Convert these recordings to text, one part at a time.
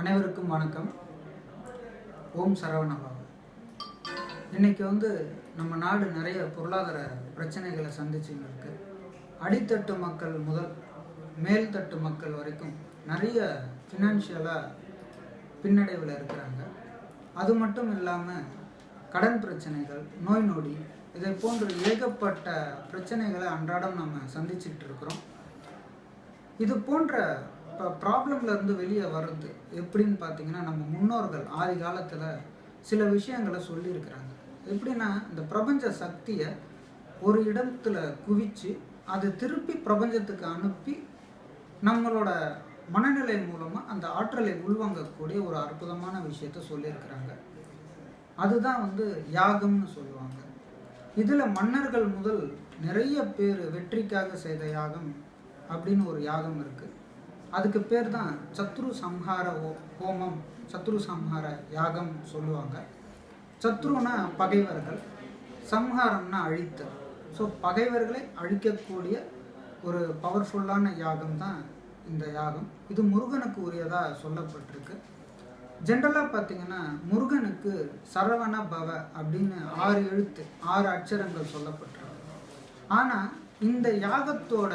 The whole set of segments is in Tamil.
அனைவருக்கும் வணக்கம். ஓம் சரவணபவ இன்னைக்கு வந்து நம்ம நாடு நிறைய பொருளாதார பிரச்சனைகளை சந்திச்சுன்னு இருக்கு. அடித்தட்டு மக்கள் முதல் மேல்தட்டு மக்கள் வரைக்கும் நிறைய ஃபினான்ஷியலாக பின்னடைவில் இருக்கிறாங்க. அது மட்டும் இல்லாமல் கடன் பிரச்சனைகள் நோய் நொடி இதை போன்ற ஏகப்பட்ட பிரச்சனைகளை அன்றாடம் நம்ம சந்திச்சுட்டு இருக்கிறோம். இது போன்ற ப்ராப்ளம்ல இருந்து வெளியே வர்றது எப்படின்னு பார்த்தீங்கன்னா நம்ம முன்னோர்கள் ஆதி காலத்தில் சில விஷயங்களை சொல்லியிருக்கிறாங்க. எப்படின்னா இந்த பிரபஞ்ச சக்தியை ஒரு இடத்துல குவிச்சு அதை திருப்பி பிரபஞ்சத்துக்கு அனுப்பி நம்மளோட மனநிலை மூலமாக அந்த ஆற்றலை உள்வாங்கக்கூடிய ஒரு அற்புதமான விஷயத்த சொல்லியிருக்கிறாங்க. அதுதான் வந்து யாகம்னு சொல்லுவாங்க. இதில் மன்னர்கள் முதல் நிறைய பேர் வெற்றிக்காக செய்த யாகம் அப்படின்னு ஒரு யாகம் இருக்குது அதுக்கு பேர் தான் சத்ரு சம்ஹார ஓ ஹோமம் சத்ரு சம்ஹார யாகம் சொல்லுவாங்க. சத்ருனா பகைவர்கள் சம்ஹாரம்னா அழித்தல். ஸோ பகைவர்களை அழிக்கக்கூடிய ஒரு பவர்ஃபுல்லான யாகம் தான் இந்த யாகம். இது முருகனுக்கு உரியதாக சொல்லப்பட்டிருக்கு. ஜென்ரலாக பார்த்தீங்கன்னா முருகனுக்கு சரவண பவ அப்படின்னு ஆறு எழுத்து ஆறு அட்சரங்கள் சொல்லப்பட்டிருக்கு. ஆனால் இந்த யாகத்தோட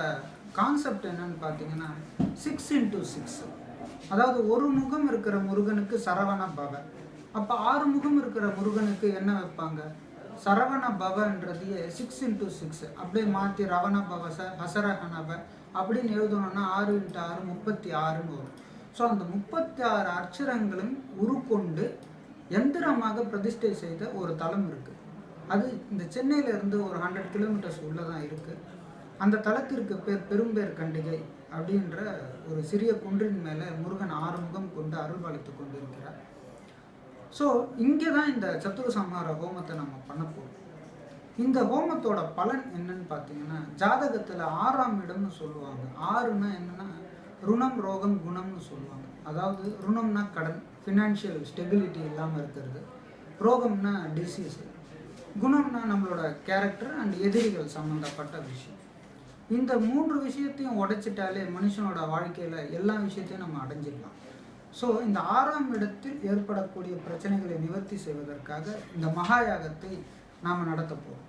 கான்செப்ட் என்னன்னு பார்த்தீங்கன்னா சிக்ஸ் இன்டூ சிக்ஸ் அதாவது ஒரு முகம் இருக்கிற முருகனுக்கு சரவண பவ. அப்போ ஆறு முகம் இருக்கிற முருகனுக்கு என்ன வைப்பாங்க? சரவண பவன்றதையே சிக்ஸ் இன்டூ சிக்ஸ் அப்படியே மாற்றி ரவண பவ ச ஹசரகணப அப்படின்னு எழுதணும்னா ஆறு இன்ட்டு ஆறு முப்பத்தி ஆறுன்னு வரும். ஸோ அந்த முப்பத்தி ஆறு அட்சரங்களும் உருக்கொண்டு எந்திரமாக பிரதிஷ்டை செய்த ஒரு தலம் இருக்குது அது இந்த சென்னையிலேருந்து ஒரு ஹண்ட்ரட் கிலோமீட்டர்ஸ் உள்ளே தான் இருக்குது அந்த தலத்திற்கு பேர் பெரும்பேர் கண்டிகை அப்படின்ற ஒரு சிறிய குன்றின் மேலே முருகன் ஆறுமுகம் கொண்டு அருள்வாளித்து கொண்டிருக்கிறார். ஸோ இங்கே தான் இந்த சத்துரு சம்ஹார ஹோமத்தை நம்ம பண்ண போகிறோம் இந்த ஹோமத்தோட பலன் என்னன்னு பார்த்தீங்கன்னா ஜாதகத்தில் ஆறாம் இடம்னு சொல்லுவாங்க. ஆறுனா என்னன்னா ருணம் ரோகம் குணம்னு சொல்லுவாங்க. அதாவது ருணம்னா கடன் ஃபினான்ஷியல் ஸ்டெபிலிட்டி இல்லாமல் இருக்கிறது. ரோகம்னா டிசீஸ் குணம்னா நம்மளோட கேரக்டர் அண்ட் எதிரிகள் சம்மந்தப்பட்ட விஷயம். இந்த மூன்று விஷயத்தையும் உடைச்சிட்டாலே மனுஷனோட வாழ்க்கையில் எல்லா விஷயத்தையும் நம்ம அடைஞ்சிடலாம் ஸோ இந்த ஆறாம் இடத்தில் ஏற்படக்கூடிய பிரச்சனைகளை நிவர்த்தி செய்வதற்காக இந்த மகா யாகத்தை நாம் நடத்த போகிறோம்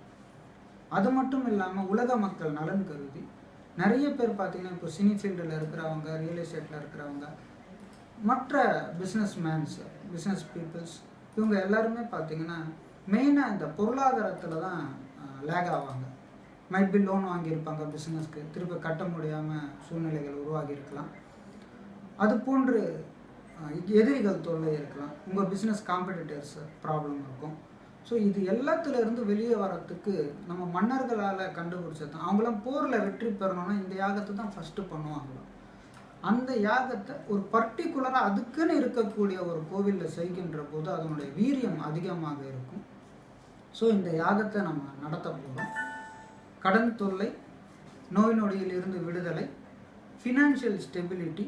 அது மட்டும் இல்லாமல் உலக மக்கள் நலன் கருதி நிறைய பேர் பார்த்தீங்கன்னா இப்போ சினி ஃபீல்டில் இருக்கிறவங்க ரியல் எஸ்டேட்டில் இருக்கிறவங்க மற்ற பிஸ்னஸ் மேன்ஸ் பிஸ்னஸ் பீப்புள்ஸ் இவங்க எல்லாருமே பார்த்தீங்கன்னா மெயினாக இந்த பொருளாதாரத்தில் தான் லேக் ஆவாங்க. மைட் பி லோன் வாங்கியிருப்பாங்க பிஸ்னஸ்க்கு திரும்ப கட்ட முடியாமல் சூழ்நிலைகள் உருவாகி இருக்கலாம் அது போன்று எதிரிகள் தொல்லை இருக்கலாம். உங்கள் பிஸ்னஸ் காம்படிட்டர்ஸ் ப்ராப்ளம் இருக்கும். ஸோ இது எல்லாத்துலேருந்து வெளியே வரத்துக்கு நம்ம மன்னர்களால் கண்டுபிடிச்சது தான். அவங்களாம் போரில் வெற்றி பெறணும்னா இந்த யாகத்தை தான் ஃபஸ்ட்டு பண்ணுவாங்களாம். அந்த யாகத்தை ஒரு பர்டிகுலராக அதுக்குன்னு இருக்கக்கூடிய ஒரு கோவிலில் செய்கின்ற போது அதனுடைய வீரியம் அதிகமாக இருக்கும். ஸோ இந்த யாகத்தை நம்ம நடத்த போகிறோம் கடன் தொல்லை நோய் நொடியில் இருந்து விடுதலை ஃபினான்ஷியல் ஸ்டெபிலிட்டி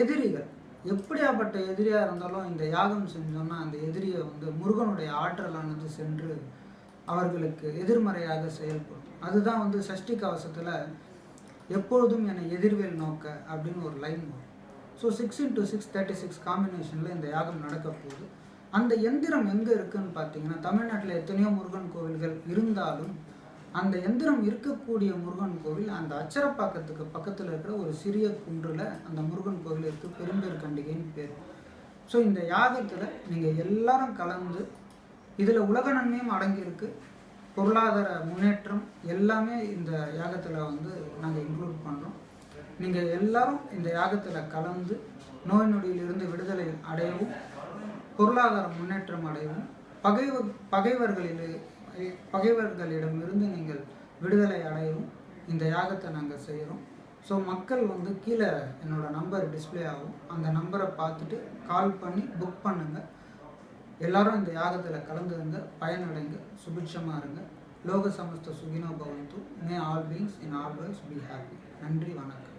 எதிரிகள். எப்படியாப்பட்ட எதிரியாக இருந்தாலும் இந்த யாகம் செஞ்சோன்னா அந்த எதிரியை வந்து முருகனுடைய ஆற்றலானது சென்று அவர்களுக்கு எதிர்மறையாக செயல்படும். அதுதான் வந்து சஷ்டி கவசத்தில் எப்பொழுதும் என்னை எதிர்வேல் நோக்க அப்படின்னு ஒரு லைன் வரும். So six into six thirty six காம்பினேஷனில் இந்த யாகம் நடக்க போகுது. அந்த எந்திரம் எங்கே இருக்குதுன்னு பார்த்தீங்கன்னா தமிழ்நாட்டில் எத்தனையோ முருகன் கோவில்கள் இருந்தாலும் அந்த எந்திரம் இருக்கக்கூடிய முருகன் கோவில் அந்த அச்சரப்பாக்கத்துக்கு பக்கத்தில் இருக்கிற ஒரு சிறிய குன்றில் அந்த முருகன் கோவில் இருக்குது பெரும்பேர் கண்டிகைன்னு பேர். ஸோ இந்த யாகத்தில் நீங்கள் எல்லாரும் கலந்து இதில் உலக நன்மையும் அடங்கியிருக்கு. பொருளாதார முன்னேற்றம் எல்லாமே இந்த யாகத்தில் வந்து நாங்கள் இன்க்ளூட் பண்ணுறோம் நீங்கள் எல்லாரும் இந்த யாகத்தில் கலந்து நோய் நொடியிலிருந்து விடுதலை அடையவும் பொருளாதார முன்னேற்றம் அடையவும் பகைவ பகைவர்களில் பகைவர்களிடமிருந்து நீங்கள் விடுதலை அடையவும் இந்த யாகத்தை நாங்கள் செய்கிறோம் ஸோ மக்கள் வந்து கீழே என்னோடய நம்பர் டிஸ்ப்ளே ஆகும். அந்த நம்பரை பார்த்துட்டு கால் பண்ணி புக் பண்ணுங்கள் எல்லாரும் இந்த யாகத்தில் கலந்துங்க பயனடைங்க சுபிட்சமாக இருங்க. லோக சமஸ்த சுகினோ பவந்து may all beings in all worlds be happy நன்றி வணக்கம்.